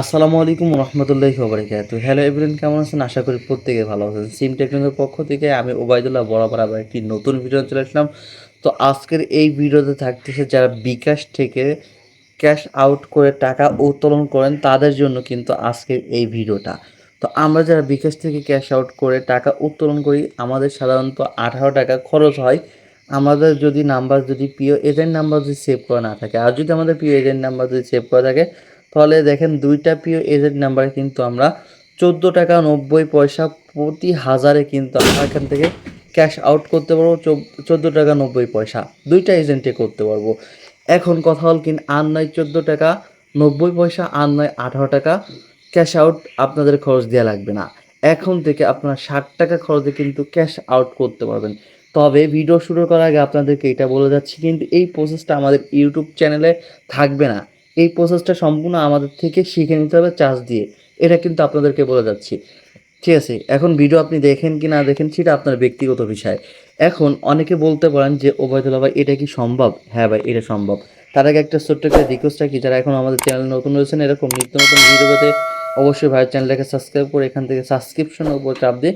আসসালামু আলাইকুম রহমতুল্লাহি ওবরাকাত হ্যালো এভরিন কেমন আছেন? আশা করি প্রত্যেকে ভালো আছেন। সিম টেকনিকের পক্ষ থেকে আমি ওবায়দুল্লাহ বরাবর আবার একটি নতুন ভিডিও চলে আসলাম। তো আজকের এই ভিডিওতে থাকতেছে যারা বিকাশ থেকে ক্যাশ আউট করে টাকা উত্তোলন করেন, তাদের জন্য কিন্তু আজকের এই ভিডিওটা তো আমরা যারা বিকাশ থেকে ক্যাশ আউট করে টাকা উত্তোলন করি, আমাদের সাধারণত আঠারো টাকা খরচ হয়। আমাদের যদি নাম্বার যদি পিও এজেন্ট নাম্বার যদি সেভ করা না থাকে, আর যদি আমাদের পিও এজেন্ট নাম্বার যদি সেভ করা থাকে তাহলে দেখেন দুইটা পিও এজেন্ট নাম্বারে কিন্তু আমরা চোদ্দ টাকা নব্বই পয়সা প্রতি হাজারে কিন্তু আমরা এখান থেকে ক্যাশ আউট করতে পারব চোদ্দ টাকা নব্বই পয়সা। দুইটা এজেন্টে করতে পারব। এখন কথা হল কিন আর নয় চোদ্দ টাকা নব্বই পয়সা, আর নয় আঠারো টাকা ক্যাশ আউট আপনাদের খরচ দেওয়া লাগবে না। এখন থেকে আপনারা ষাট টাকা খরচে কিন্তু ক্যাশ আউট করতে পারবেন। তবে ভিডিও শুরু করার আগে আপনাদেরকে এটা বলে যাচ্ছি, কিন্তু এই প্রসেসটা আমাদের ইউটিউব চ্যানেলে থাকবে না। এই প্রসেসটা সম্পূর্ণ আমাদের থেকে শিখে নিতে হবে চার্জ দিয়ে। এটা কিন্তু আপনাদেরকে বলে যাচ্ছি। ঠিক আছে, এখন ভিডিও আপনি দেখেন কি না দেখেন সেটা আপনার ব্যক্তিগত বিষয়। এখন অনেকে বলতে পারেন যে ওবায়দুল্লাহ ভাই এটা কি সম্ভব? হ্যাঁ ভাই, এটা সম্ভব। তার আগে একটা ছোট্ট একটা রিকোয়েস্টটা কি যারা এখন আমাদের চ্যানেল নতুন রয়েছেন, এরকম নিত্য নতুন ভিডিও পেতে অবশ্যই ভাইয়ের চ্যানেলটাকে সাবস্ক্রাইব করে এখান থেকে সাবস্ক্রিপশনের উপর চাপ দিয়ে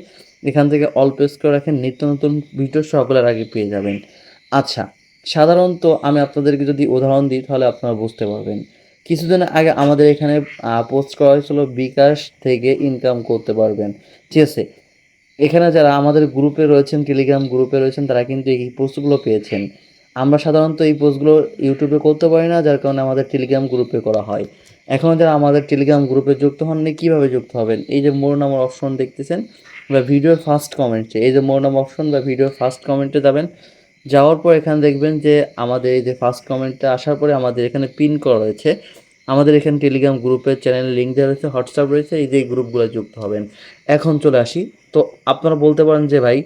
এখান থেকে অল প্রেস করে রাখেন। নিত্য নতুন ভিডিও সকলের আগে পেয়ে যাবেন। আচ্ছা সাধারণত আমি আপনাদেরকে যদি উদাহরণ দিই, তাহলে আপনারা বুঝতে পারবেন। কিছুদিন আগে আমাদের এখানে পোস্ট করা হয়েছিল বিকাশ থেকে ইনকাম করতে পারবেন। ঠিক আছে? এখানে যারা আমাদের গ্রুপে রয়েছেন টেলিগ্রাম গ্রুপে রয়েছেন, তারা কিন্তু এই পোস্টগুলো পেয়েছেন। আমরা সাধারণত এই পোস্টগুলো ইউটিউবে করতে পারি না, যার কারণে আমাদের টেলিগ্রাম গ্রুপে করা হয়। এখন যারা আমাদের টেলিগ্রাম গ্রুপে যুক্ত হননি, কীভাবে যুক্ত হবেন? এই যে মোর নামের অপশন দেখতেছেন, বা ভিডিওর ফার্স্ট কমেন্টে এই যে মোর নাম অপশন বা ভিডিওর ফার্স্ট কমেন্টে যাবেন যাওয়ার পর এখানে দেখবেন যে আমাদের এই যে ফার্স্ট কমেন্টটা আসার পরে আমাদের এখানে পিন করা রয়েছে। আমাদের এখানে টেলিগ্রাম গ্রুপের চ্যানেল লিঙ্ক দেওয়া রয়েছে হোয়াটসঅ্যাপ রয়েছে, এই যে গ্রুপগুলো যুক্ত হবেন। এখন চলে আসি। তো আপনারা বলতে পারেন যে ভাই,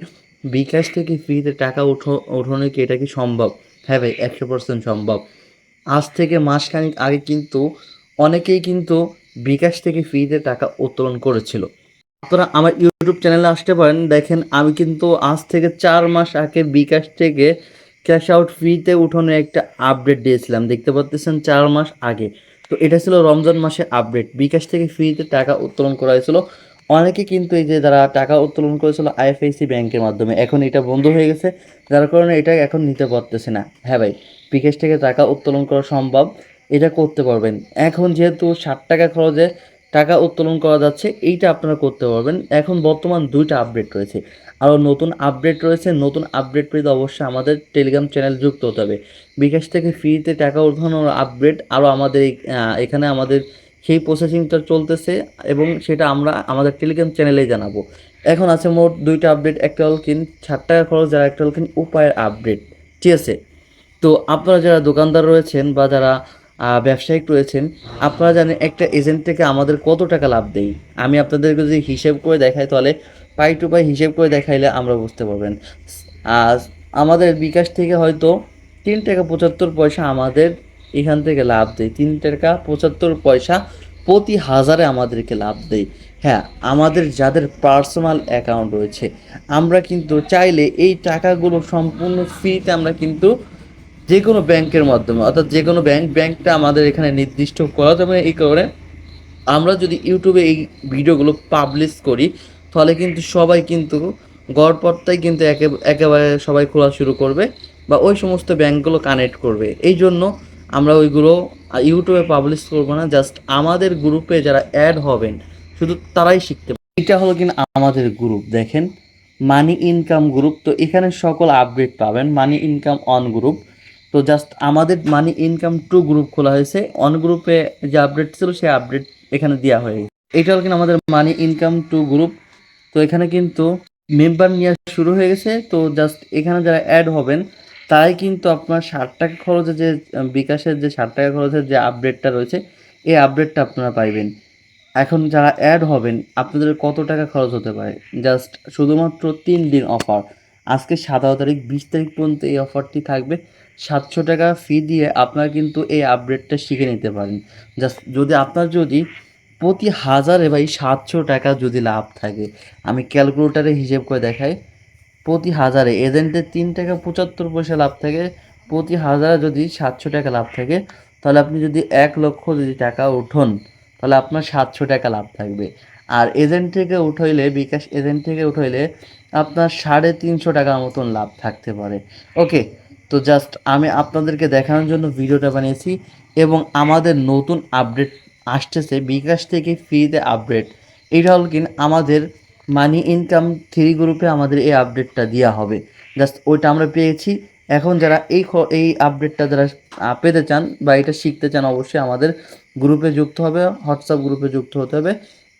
বিকাশ থেকে ফ্রিতে টাকা উঠো উঠানো কি এটা কি সম্ভব? হ্যাঁ ভাই, একশো পার্সেন্ট সম্ভব। আজ থেকে মাসখানিক আগে কিন্তু অনেকেই কিন্তু বিকাশ থেকে ফ্রিতে টাকা উত্তোলন করেছিল। আপনারা আমার ইউটিউব চ্যানেলে আসতে পারেন। দেখেন, আমি কিন্তু আজ থেকে চার মাস আগে বিকাশ থেকে ক্যাশ আউট ফ্রিতে উঠানোর একটা আপডেট দিয়েছিলাম। দেখতে পাচ্ছেন, চার মাস আগে। তো এটা ছিল রমজান মাসে আপডেট বিকাশ থেকে ফ্রিতে টাকা উত্তোলন করা হয়েছিল। অনেকে কিন্তু এই যে যারা টাকা উত্তোলন করেছিল আইএফআইসি ব্যাংকের মাধ্যমে, এখন এটা বন্ধ হয়ে গেছে। যার কারণে এটা এখন নিতে পারতেছে না। হ্যাঁ ভাই, বিকাশ থেকে টাকা উত্তোলন করা সম্ভব। এটা করতে পারবেন। এখন যেহেতু ষাট টাকা খরচে টাকা উত্তোলন করা যাচ্ছে, এইটা আপনারা করতে পারবেন। এখন বর্তমান দুইটা আপডেট রয়েছে। আরও নতুন আপডেট রয়েছে, নতুন আপডেট পেতে অবশ্যই আমাদের টেলিগ্রাম চ্যানেল যুক্ত হতে হবে। বিকাশ থেকে ফ্রিতে টাকা উঠানোর আপডেট আরও আমাদের এখানে আমাদের সেই প্রসেসিংটা চলতেছে এবং সেটা আমরা আমাদের টেলিগ্রাম চ্যানেলেই জানাব। এখন আছে মোট দুইটা আপডেট একটা হল কিন ষাট টাকা খরচ যারা একটা হল কিন উপায়ের আপডেট ঠিক আছে? তো আপনারা যারা দোকানদার রয়েছেন বা যারা ব্যবসায়িক রয়েছেন, আপনারা জানেন একটা এজেন্ট থেকে আমাদের কত টাকা লাভ দেই? আমি আপনাদেরকে যদি হিসেব করে দেখাই তাহলে পাই টু পাই হিসেব করে দেখাইলে আমরা বুঝতে পারবেন। আর আমাদের বিকাশ থেকে হয়তো তিন টাকা পঁচাত্তর পয়সা আমাদের এখান থেকে লাভ দেয় তিন টাকা পঁচাত্তর পয়সা প্রতি হাজারে আমাদেরকে লাভ দেয় হ্যাঁ আমাদের যাদের পার্সোনাল অ্যাকাউন্ট রয়েছে, আমরা কিন্তু চাইলে এই টাকাগুলো সম্পূর্ণ ফ্রিতে আমরা কিন্তু যে কোনো ব্যাংকের মাধ্যমে, অর্থাৎ যে কোনো ব্যাংক, ব্যাংকটা আমাদের এখানে নির্দিষ্ট করা যাবে এই কারণে আমরা যদি ইউটিউবে এই ভিডিওগুলো পাবলিশ করি, তাহলে কিন্তু সবাই কিন্তু গড়পড়তাই কিন্তু একে, একেবারে সবাই খোলা শুরু করবে বা ওই সমস্ত ব্যাংকগুলো কানেক্ট করবে। এই জন্য আমরা ওইগুলো ইউটিউবে পাবলিশ করব না জাস্ট আমাদের গ্রুপে যারা অ্যাড হবেন, শুধু তারাই শিখতে। এটা হলো কিনা আমাদের গ্রুপ দেখেন। মানি ইনকাম গ্রুপ তো এখানে সকল আপডেট পাবেন। মানি ইনকাম অন গ্রুপ তো জাস্ট আমাদের মানি ইনকাম টু গ্রুপ খোলা হয়েছে। অন গ্রুপে যে আপডেট ছিল, সেই আপডেট এখানে দেওয়া হয়ে গেছে এটা হলো কিন্তু আমাদের মানি ইনকাম টু গ্রুপ তো এখানে কিন্তু মেম্বার নেওয়া শুরু হয়ে গেছে। তো জাস্ট এখানে যারা অ্যাড হবেন, তারাই কিন্তু আপনার ষাট টাকা খরচে যে বিকাশের যে ষাট টাকা খরচের যে আপডেটটা রয়েছে, এই আপডেটটা আপনারা পাইবেন। এখন যারা অ্যাড হবেন, আপনাদের কত টাকা খরচ হতে পারে? জাস্ট শুধুমাত্র তিন দিন অফার আজকে সাতারো তারিখ, বিশ তারিখ পর্যন্ত এই অফারটি থাকবে। সাতশো টাকা ফি দিয়ে আপনারা কিন্তু এই আপডেটটা শিখে নিতে পারেন। জাস্ট যদি আপনার যদি প্রতি হাজারে ভাই সাতশো টাকা যদি লাভ থাকে, আমি ক্যালকুলেটারে হিসেব করে দেখাই। প্রতি হাজারে এজেন্টের তিন টাকা পঁচাত্তর পয়সা লাভ থাকে। প্রতি হাজারে যদি সাতশো টাকা লাভ থাকে, তাহলে আপনি যদি এক লক্ষ যদি টাকা উঠুন তাহলে আপনার সাতশো টাকা লাভ থাকবে। আর এজেন্ট থেকে উঠাইলে, বিকাশ এজেন্ট থেকে উঠাইলে আপনার সাড়ে তিনশো টাকার মতন লাভ থাকতে পারে। ওকে তো জাস্ট আমি আপনাদেরকে দেখানোর জন্য ভিডিওটা বানিয়েছি এবং আমাদের নতুন আপডেট আসতেছে, বিকাশ থেকে ফ্রিতে আপডেট এটা হল কিন আমাদের মানি ইনকাম থ্রি গ্রুপে আমাদের এই আপডেটটা দেওয়া হবে। জাস্ট ওইটা আমরা পেয়েছি। এখন যারা এই এই আপডেটটা যারা পেতে চান বা এটা শিখতে চান, অবশ্যই আমাদের গ্রুপে যুক্ত হবে হোয়াটসঅ্যাপ গ্রুপে যুক্ত হতে হবে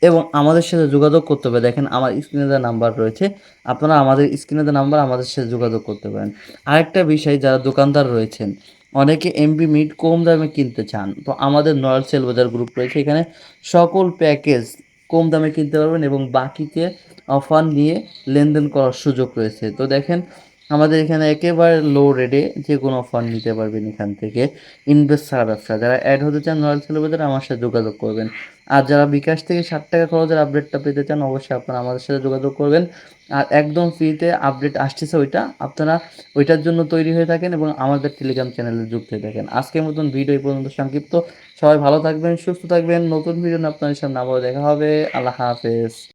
এবং আমাদের সাথে যোগাযোগ করতে হবে। দেখেন, আমার স্ক্রিনে দেওয়া নাম্বার রয়েছে, আপনারা আমাদের স্ক্রিনে দেওয়া নাম্বার আমাদের সাথে যোগাযোগ করতে পারেন। আরেকটা বিষয়, যারা দোকানদার রয়েছেন, অনেকে এমবি মিট কম দামে কিনতে চান, তো আমাদের নয়াল সেল বাজার গ্রুপ রয়েছে। এখানে সকল প্যাকেজ কম দামে কিনতে পারবেন এবং বাকিতে অফার নিয়ে লেনদেন করার সুযোগ রয়েছে। তো দেখেন আমাদের এখানে একেবারে লো রেটে যে কোনো অফার নিতে পারবেন এখান থেকে। ইনভেস্ট ছাড়া ব্যবসা। যারা অ্যাড হতে চান রয়্যাল সেলিব্রেটার আমার সাথে যোগাযোগ করবেন। আর যারা বিকাশ থেকে ষাট টাকা খরচের আপডেটটা পেতে চান, অবশ্যই আপনারা আমাদের সাথে যোগাযোগ করবেন। আর একদম ফ্রিতে আপডেট আসতেছে ওইটা। আপনারা ওইটার জন্য তৈরি হয়ে থাকেন এবং আমাদের টেলিগ্রাম চ্যানেলে যুক্ত হয়ে থাকেন। আজকের মতন ভিডিও এই পর্যন্ত সংক্ষিপ্ত। সবাই ভালো থাকবেন, সুস্থ থাকবেন। নতুন ভিডিও আপনাদের সামনে আবার দেখা হবে। আল্লাহ হাফেজ।